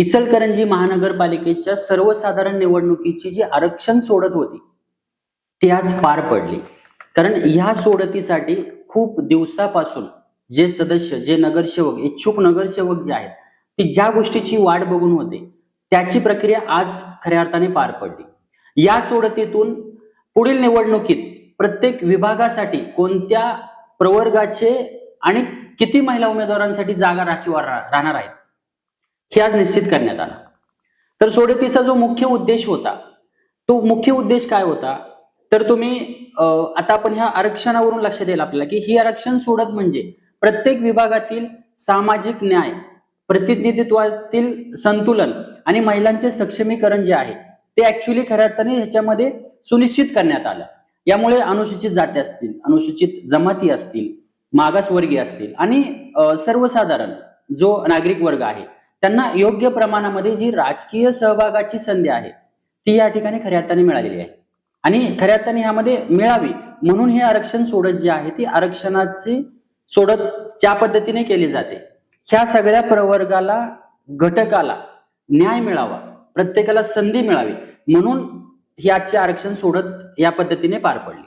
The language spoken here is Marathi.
इचलकरंजी महानगरपालिकेच्या सर्वसाधारण निवडणुकीची जी आरक्षण सोडत होती ती आज पार पडली. कारण ह्या सोडतीसाठी खूप दिवसापासून जे सदस्य जे नगरसेवक इच्छुक नगरसेवक जे आहेत ते ज्या गोष्टीची वाट बघून होते त्याची प्रक्रिया आज खऱ्या अर्थाने पार पडली. या सोडतीतून पुढील निवडणुकीत प्रत्येक विभागासाठी कोणत्या प्रवर्गाचे आणि किती महिला उमेदवारांसाठी जागा राखीव राहणार आहेत हे आज निश्चित करण्यात आला. तर सोडतीचा जो मुख्य उद्देश होता तो मुख्य उद्देश काय होता? तर तुम्ही आता आपण ह्या आरक्षणावरून लक्षात येईल आपल्याला की ही आरक्षण सोडत म्हणजे प्रत्येक विभागातील सामाजिक न्याय प्रतिनिधित्वातील संतुलन आणि महिलांचे सक्षमीकरण जे आहे ते ऍक्च्युली खऱ्या अर्थाने ह्याच्यामध्ये सुनिश्चित करण्यात आलं. यामुळे अनुसूचित जाती असतील अनुसूचित जमाती असतील मागासवर्गीय असतील आणि सर्वसाधारण जो नागरिक वर्ग आहे त्यांना योग्य प्रमाणामध्ये जी राजकीय सहभागाची संधी आहे ती या ठिकाणी खऱ्या अर्थाने मिळालेली आहे. आणि खऱ्या अर्थाने ह्यामध्ये मिळावी म्हणून हे आरक्षण सोडत जे आहे ती आरक्षणाची सोडत ज्या पद्धतीने केली जाते ह्या सगळ्या प्रवर्गाला घटकाला न्याय मिळावा प्रत्येकाला संधी मिळावी म्हणून ही आजची आरक्षण सोडत या पद्धतीने पार पडली.